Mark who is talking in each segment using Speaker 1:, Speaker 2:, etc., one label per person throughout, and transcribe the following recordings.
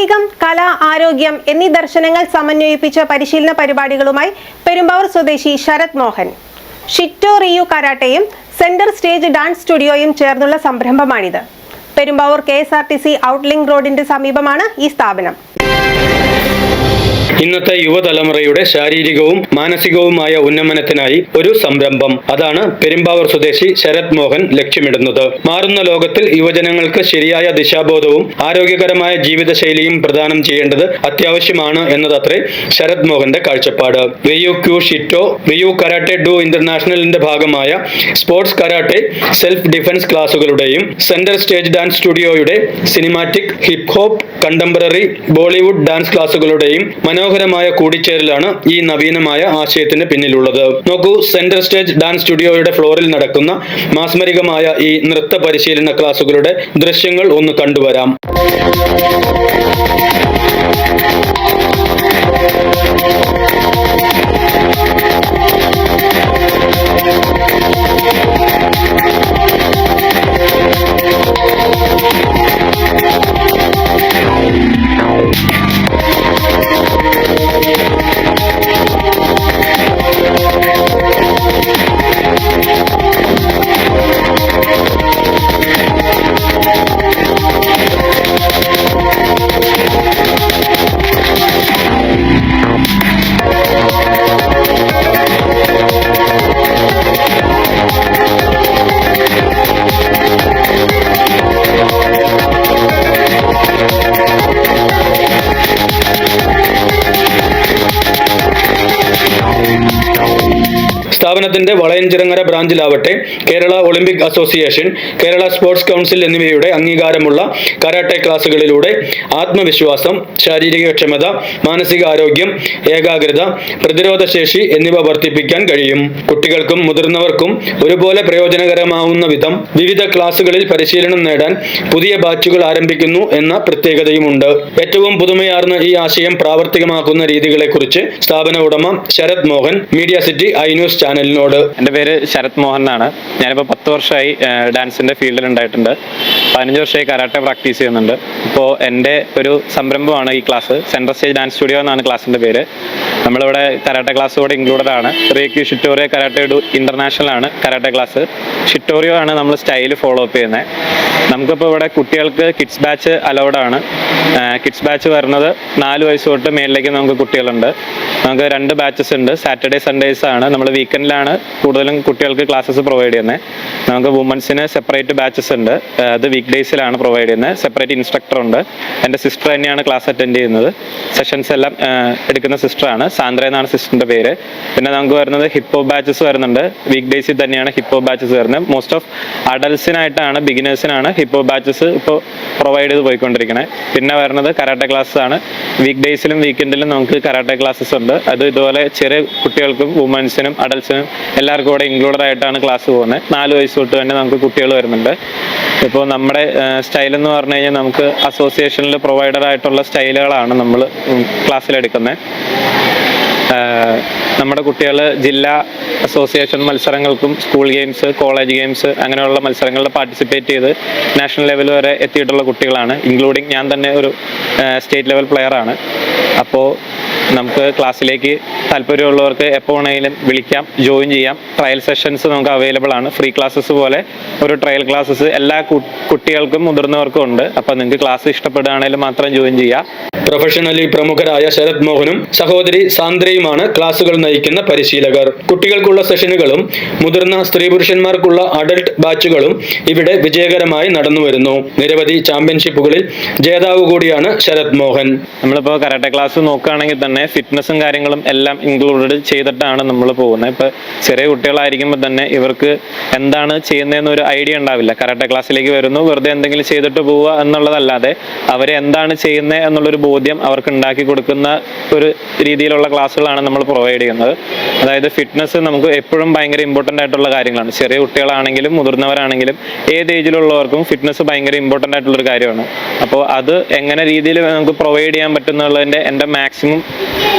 Speaker 1: കായികം കല ആരോഗ്യം എന്നീ ദർശനങ്ങൾ സമന്വയിപ്പിച്ച പരിശീലന പരിപാടികളുമായി പെരുമ്പാവൂർ സ്വദേശി ശരത് മോഹൻ. ഷിറ്റോ റിയു കരാട്ടയും സെന്റർ സ്റ്റേജ് ഡാൻസ് സ്റ്റുഡിയോയും ചേർന്നുള്ള സംരംഭമാണിത്. Perumbavoor K S R T C ഔട്ട്ലിങ്ക് റോഡിന്റെ സമീപമാണ് ഈ സ്ഥാപനം.
Speaker 2: ഇന്നത്തെ യുവതലമുറയുടെ ശാരീരികവും മാനസികവുമായ ഉന്നമനത്തിനായി ഒരു സംരംഭം. അതാണ് പെരുമ്പാവൂർ സ്വദേശി ശരത് മോഹൻ ലക്ഷ്യമിടുന്നത്. മാറുന്ന ലോകത്തിൽ യുവജനങ്ങൾക്ക് ശരിയായ ദിശാബോധവും ആരോഗ്യകരമായ ജീവിതശൈലിയും പ്രദാനം ചെയ്യേണ്ടത് അത്യാവശ്യമാണ് എന്നതത്രേ ശരത് മോഹന്റെ കാഴ്ചപ്പാട്. വെയു ക്യൂ ഷിറ്റോ വെയു കരാട്ടെ ഡു ഇന്റർനാഷണലിന്റെ ഭാഗമായ സ്പോർട്സ് കരാട്ടെ സെൽഫ് ഡിഫൻസ് ക്ലാസുകളുടെയും central stage dance സ്റ്റുഡിയോയുടെ cinematic hip hop contemporary Bollywood dance ക്ലാസുകളുടെയും മനോഹരമായ കൂടിച്ചേരലാണ് ഈ നവീനമായ ആശയത്തിന് പിന്നിലുള്ളത്. നോക്കൂ സെൻട്രൽ സ്റ്റേജ് ഡാൻസ് സ്റ്റുഡിയോയുടെ ഫ്ലോറിൽ നടക്കുന്ന മാസ്മരികമായ ഈ നൃത്ത പരിശീലന ക്ലാസുകളുടെ ദൃശ്യങ്ങൾ ഒന്ന് കണ്ടുവരാം. സ്ഥാപനത്തിന്റെ Valayanchirangara ബ്രാഞ്ചിലാവട്ടെ Kerala Olympic association Kerala sports council എന്നിവയുടെ അംഗീകാരമുള്ള കരാട്ടെ ക്ലാസുകളിലൂടെ ആത്മവിശ്വാസം ശാരീരിക ശാരീരികക്ഷമത മാനസികാരോഗ്യം ഏകാഗ്രത പ്രതിരോധശേഷി എന്നിവ വർദ്ധിപ്പിക്കാൻ കഴിയും. കുട്ടികൾക്കും മുതിർന്നവർക്കും ഒരുപോലെ പ്രയോജനകരമാവുന്ന വിധം വിവിധ ക്ലാസുകളിൽ പരിശീലനം നേടാൻ പുതിയ ബാച്ചുകൾ ആരംഭിക്കുന്നു എന്ന പ്രത്യേകതയുമുണ്ട്. ഏറ്റവും പുതുമയാർന്ന ഈ ആശയം പ്രാവർത്തികമാക്കുന്ന രീതികളെക്കുറിച്ച് സ്ഥാപന ഉടമ Sarath Mohan media city I news ചാനലിനോട്
Speaker 3: എന്റെ പേര് ശരത് മോഹൻ എന്നാണ് ഞാനിപ്പോൾ പത്ത് വർഷമായി ഡാൻസിന്റെ ഫീൽഡിൽ ഉണ്ടായിട്ടുണ്ട്. പതിനഞ്ച് വർഷമായി കരാട്ടെ പ്രാക്ടീസ് ചെയ്യുന്നുണ്ട്. ഇപ്പോൾ എന്റെ ഒരു സംരംഭമാണ് ഈ class. Central stage dance studio എന്നാണ് ക്ലാസ്സിന്റെ പേര്. നമ്മളിവിടെ കരാട്ടെ ക്ലാസ് കൂടെ ഇൻക്ലൂഡഡ് ആണ്. റേക്യു Shito Ryu karate do international ആണ് കരാട്ടെ ക്ലാസ്. ഷിറ്റോറിയോ ആണ് നമ്മൾ സ്റ്റൈൽ ഫോളോ അപ്പ് ചെയ്യുന്നത് നമുക്കിപ്പോൾ ഇവിടെ കുട്ടികൾക്ക് കിഡ്സ് ബാച്ച് അലൗഡ് ആണ്. കിഡ്സ് ബാച്ച് വരുന്നത് നാല് വയസ്സ് തൊട്ട് മേളിലേക്ക് നമുക്ക് കുട്ടികളുണ്ട്. നമുക്ക് രണ്ട് ബാച്ചസ് ഉണ്ട്. സാറ്റർഡേ സൺഡേസ് ആണ്. നമ്മൾ വീക്കെൻഡിലാണ് കൂടുതലും കുട്ടികൾക്ക് ക്ലാസ്സസ് പ്രൊവൈഡ് ചെയ്യുന്നത് നമുക്ക് വുമൻസിന് സെപ്പറേറ്റ് ബാച്ചസ് ഉണ്ട്. അത് വീക്ക് ഡേയ്സിലാണ് പ്രൊവൈഡ് ചെയ്യുന്നത് സെപ്പറേറ്റ് ഇൻസ്ട്രക്ടർ ഉണ്ട്. എന്റെ സിസ്റ്റർ തന്നെയാണ് ക്ലാസ് അറ്റൻഡ് ചെയ്യുന്നത്. സെഷൻസ് എല്ലാം എടുക്കുന്ന എടുക്കുന്ന സിസ്റ്ററാണ് സാന്ദ്ര എന്നാണ് സിസ്റ്ററിന്റെ പേര്. പിന്നെ നമുക്ക് വരുന്നത് ഹിപ്പോ ബാച്ചസ് വരുന്നുണ്ട്. വീക്ക് ഡേയ്സിൽ തന്നെയാണ് ഹിപ്പോ ബാച്ചസ് വരുന്നത്. മോസ്റ്റ് ഓഫ് അഡൽസിനായിട്ടാണ് ബിഗിനേഴ്സിനാണ് ഹിപ്പോ ബാച്ചസ് ഇപ്പോൾ പ്രൊവൈഡ് ചെയ്ത് പോയിക്കൊണ്ടിരിക്കുന്നത് പിന്നെ വരുന്നത് കരാട്ടെ ക്ലാസ് ആണ്. വീക്ക് ഡേയ്സിലും വീക്കെൻഡിലും നമുക്ക് കരാട്ടെ ക്ലാസ്സസ് ഉണ്ട്. അത് ഇതുപോലെ ചെറിയ കുട്ടികൾക്കും വുമൻസിനും അഡൽസിനും എല്ലാവർക്കും കൂടെ ഇൻക്ലൂഡഡ് ആയിട്ടാണ് ക്ലാസ് പോകുന്നത് നാല് വയസ്സ് തൊട്ട് തന്നെ നമുക്ക് കുട്ടികൾ വരുന്നുണ്ട്. ഇപ്പോൾ നമ്മുടെ സ്റ്റൈൽ എന്ന് പറഞ്ഞു കഴിഞ്ഞാൽ നമുക്ക് അസോസിയേഷനിൽ പ്രൊവൈഡർ ആയിട്ടുള്ള സ്റ്റൈലുകളാണ് നമ്മൾ ക്ലാസ്സിലെടുക്കുന്നത് നമ്മുടെ കുട്ടികൾ ജില്ലാ അസോസിയേഷൻ മത്സരങ്ങൾക്കും സ്കൂൾ ഗെയിംസ് കോളേജ് ഗെയിംസ് അങ്ങനെയുള്ള മത്സരങ്ങളിൽ പാർട്ടിസിപ്പേറ്റ് ചെയ്ത് നാഷണൽ ലെവൽ വരെ എത്തിയിട്ടുള്ള കുട്ടികളാണ്. ഇൻക്ലൂഡിങ് ഞാൻ തന്നെ ഒരു സ്റ്റേറ്റ് ലെവൽ പ്ലെയർ ആണ്. അപ്പോൾ നമുക്ക് ക്ലാസ്സിലേക്ക് താല്പര്യമുള്ളവർക്ക് എപ്പോൾ വേണമെങ്കിലും വിളിക്കാം ജോയിൻ ചെയ്യാം. ട്രയൽ സെഷൻസ് നമുക്ക് അവൈലബിൾ ആണ്. ഫ്രീ ക്ലാസ്സസ് പോലെ ഒരു ട്രയൽ ക്ലാസ്സസ് എല്ലാ കുട്ടികൾക്കും മുതിർന്നവർക്കും ഉണ്ട്. അപ്പോൾ നിങ്ങൾക്ക് ക്ലാസ് ഇഷ്ടപ്പെടുകയാണെങ്കിൽ മാത്രം ജോയിൻ ചെയ്യാം.
Speaker 2: പ്രൊഫഷണലി പ്രമുഖരായ ശരത് മോഹനും സഹോദരി സാന്ദ്രയുമാണ് ക്ലാസുകൾ നയിക്കുന്ന പരിശീലകർ. കുട്ടികൾക്കുള്ള സെഷനുകളും മുതിർന്ന സ്ത്രീ പുരുഷന്മാർക്കുള്ള അഡൽട്ട് ബാച്ചുകളും ഇവിടെ വിജയകരമായി നടന്നു വരുന്നു നിരവധി ചാമ്പ്യൻഷിപ്പുകളിൽ ജേതാവ് കൂടിയാണ് ശരത് മോഹൻ.
Speaker 3: നമ്മളിപ്പോൾ കരാട്ടെ ക്ലാസ് നോക്കുകയാണെങ്കിൽ തന്നെ ഫിറ്റ്നസും കാര്യങ്ങളും എല്ലാം ഇൻക്ലൂഡഡ് ചെയ്തിട്ടാണ് നമ്മൾ പോകുന്നത്. ഇപ്പോൾ ചെറിയ കുട്ടികളായിരിക്കുമ്പോൾ തന്നെ ഇവർക്ക് എന്താണ് ചെയ്യുന്നതെന്ന് ഒരു ഐഡിയ ഉണ്ടാവില്ല. കരാട്ടെ ക്ലാസ്സിലേക്ക് വരുന്നു വെറുതെ എന്തെങ്കിലും ചെയ്തിട്ട് പോവുക എന്നുള്ളതല്ലാതെ അവരെ എന്താണ് ചെയ്യുന്നത് എന്നുള്ളൊരു ബോധ്യം അവർക്ക് ഉണ്ടാക്കി കൊടുക്കുന്ന ഒരു രീതിയിലുള്ള ക്ലാസ്സുകളാണ് നമ്മൾ പ്രൊവൈഡ് ചെയ്യുന്നത്. അതായത് ഫിറ്റ്നസ് നമുക്ക് എപ്പോഴും ഭയങ്കര ഇമ്പോർട്ടന്റ് ആയിട്ടുള്ള കാര്യങ്ങളാണ്. ചെറിയ കുട്ടികളാണെങ്കിലും മുതിർന്നവരാണെങ്കിലും ഏത് ഏജിലുള്ളവർക്കും ഫിറ്റ്നസ് ഭയങ്കര ഇമ്പോർട്ടന്റ് ആയിട്ടുള്ളൊരു കാര്യമാണ്. അപ്പോൾ അത് എങ്ങനെ രീതിയിൽ നമുക്ക് പ്രൊവൈഡ് ചെയ്യാൻ പറ്റുന്നുള്ളതിന്റെ എന്റെ മാക്സിമം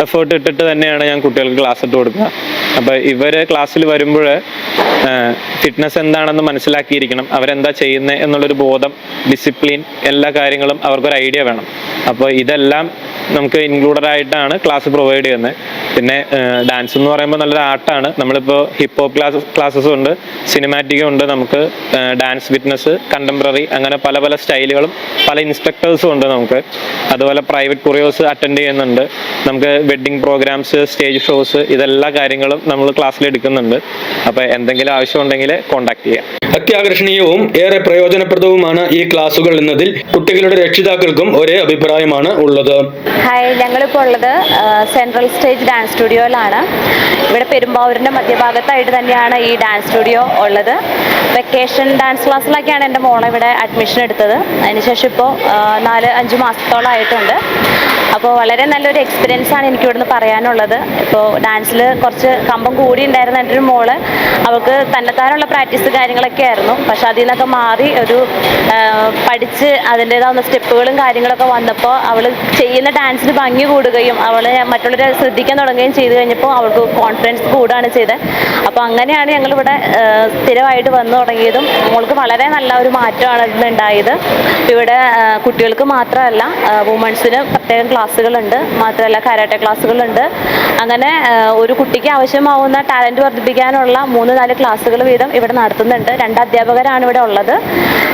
Speaker 3: എഫേർട്ട് ഇട്ടിട്ട് തന്നെയാണ് ഞാൻ കുട്ടികൾക്ക് ക്ലാസ് ഇട്ട് കൊടുക്കുക. അപ്പോൾ ഇവർ ക്ലാസ്സിൽ വരുമ്പോൾ ഫിറ്റ്നസ് എന്താണെന്ന് മനസ്സിലാക്കിയിരിക്കണം. അവരെന്താ ചെയ്യുന്നത് എന്നുള്ളൊരു ബോധം ഡിസിപ്ലിൻ എല്ലാ കാര്യങ്ങളും അവർക്കൊരു ഐഡിയ വേണം. അപ്പോൾ ഇതെല്ലാം നമുക്ക് ഇൻക്ലൂഡഡ് ആയിട്ടാണ് ക്ലാസ് പ്രൊവൈഡ് ചെയ്യുന്നത്. പിന്നെ ഡാൻസ് എന്ന് പറയുമ്പോൾ നല്ലൊരു ആർട്ടാണ്. നമ്മളിപ്പോൾ ഹിപ്പ് ഹോപ്പ് ക്ലാസ് ക്ലാസ്സസും ഉണ്ട് സിനിമാറ്റിക്കും ഉണ്ട് നമുക്ക് ഡാൻസ് ഫിറ്റ്നസ് കണ്ടംപററി അങ്ങനെ പല പല സ്റ്റൈലുകളും പല ഇൻസ്ട്രക്ടേഴ്സും ഉണ്ട് നമുക്ക്. അതുപോലെ പ്രൈവറ്റ് കുറിയോസ് അറ്റൻഡ് ചെയ്യുന്നുണ്ട്. നമുക്ക് വെഡ്ഡിങ് പ്രോഗ്രാംസ് സ്റ്റേജ് ഷോസ് ഇതെല്ലാ കാര്യങ്ങളും നമ്മൾ ക്ലാസ്സിൽ എടുക്കുന്നുണ്ട്. അപ്പോൾ എന്തെങ്കിലും ആവശ്യമുണ്ടെങ്കിൽ കോൺടാക്ട് ചെയ്യാം.
Speaker 2: അത്യാകർഷണീയവും ഏറെ പ്രയോജനപ്രദവുമാണ് ഈ ക്ലാസുകൾ എന്നതിൽ കുട്ടികളുടെ രക്ഷിതാക്കൾക്കും ഒരേ അഭിപ്രായമാണ് ഉള്ളത്.
Speaker 4: ഹായ് ഞങ്ങളിപ്പോൾ ഉള്ളത് സെൻട്രൽ സ്റ്റേജ് ഡാൻസ് സ്റ്റുഡിയോയിലാണ് ഇവിടെ പെരുമ്പാവൂരിന്റെ മധ്യഭാഗത്തായിട്ട് തന്നെയാണ് ഈ ഡാൻസ് സ്റ്റുഡിയോ ഉള്ളത്. വെക്കേഷൻ ഡാൻസ് ക്ലാസ്സിലൊക്കെയാണ് എന്റെ മോളെ ഇവിടെ അഡ്മിഷൻ എടുത്തത്. അതിനുശേഷം ഇപ്പോൾ നാല് അഞ്ച് മാസത്തോളമായിട്ടുണ്ട് അപ്പോൾ വളരെ നല്ലൊരു എക്സ്പീരിയൻസ് ആണ് എനിക്ക് ഇവിടുന്ന് പറയാനുള്ളത്. ഇപ്പോൾ ഡാൻസിൽ കുറച്ച് കമ്പം കൂടി ഉണ്ടായിരുന്ന എന്റെ ഒരു മോൾ അവൾക്ക് തന്നെത്താനുള്ള പ്രാക്ടീസ് കാര്യങ്ങളൊക്കെ ആയിരുന്നു. പക്ഷെ അതിൽ നിന്നൊക്കെ മാറി ഒരു പഠിച്ച് അതിന്റേതാവുന്ന സ്റ്റെപ്പുകളും കാര്യങ്ങളൊക്കെ വന്നപ്പോൾ അവൾ ചെയ്യുന്ന ഡാൻസിന് ഭംഗി കൂടുകയും അവൾ മറ്റുള്ളവരെ ശ്രദ്ധിക്കാൻ തുടങ്ങുകയും ചെയ്തു കഴിഞ്ഞപ്പോൾ അവൾക്ക് കോൺഫിഡൻസ് കൂടുകയാണ് ചെയ്തത്. അപ്പോൾ അങ്ങനെയാണ് ഞങ്ങളിവിടെ സ്ഥിരമായിട്ട് വന്നു തുടങ്ങിയതും. മോൾക്ക് വളരെ നല്ല ഒരു മാറ്റമാണ് ഇന്ന് ഉണ്ടായത് ഇവിടെ കുട്ടികൾക്ക് മാത്രമല്ല വുമൺസിന് പ്രത്യേകം ക്ലാസ്സുകളുണ്ട്. മാത്രമല്ല കരാട്ടെ ക്ലാസ്സുകളുണ്ട്. അങ്ങനെ ഒരു കുട്ടിക്ക് ആവശ്യമാവുന്ന ടാലന്റ് വർദ്ധിപ്പിക്കാനുള്ള മൂന്ന് നാല് ക്ലാസ്സുകൾ വീതം ഇവിടെ നടത്തുന്നുണ്ട്. രണ്ട് അധ്യാപകരാണ് ഇവിടെ ഉള്ളത്.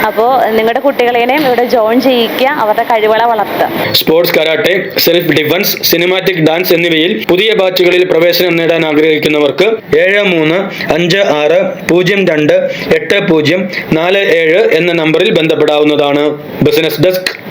Speaker 4: അപ്പോൾ നിങ്ങളുടെ കുട്ടികളെയും ഇവിടെ ജോയിൻ ചെയ്യിക്കുക അവരുടെ കഴിവുകളെ വളർത്തുക.
Speaker 2: Sports karate self defence cinematic dance എന്നിവയിൽ പുതിയ ബാച്ചുകളിൽ പ്രവേശനം നേടാൻ ആഗ്രഹിക്കുന്നവർക്ക് ഏഴ് മൂന്ന് അഞ്ച് ആറ് പൂജ്യം രണ്ട് എട്ട് പൂജ്യം നാല് ഏഴ് എന്ന നമ്പറിൽ ബന്ധപ്പെടാവുന്നതാണ്. Business desk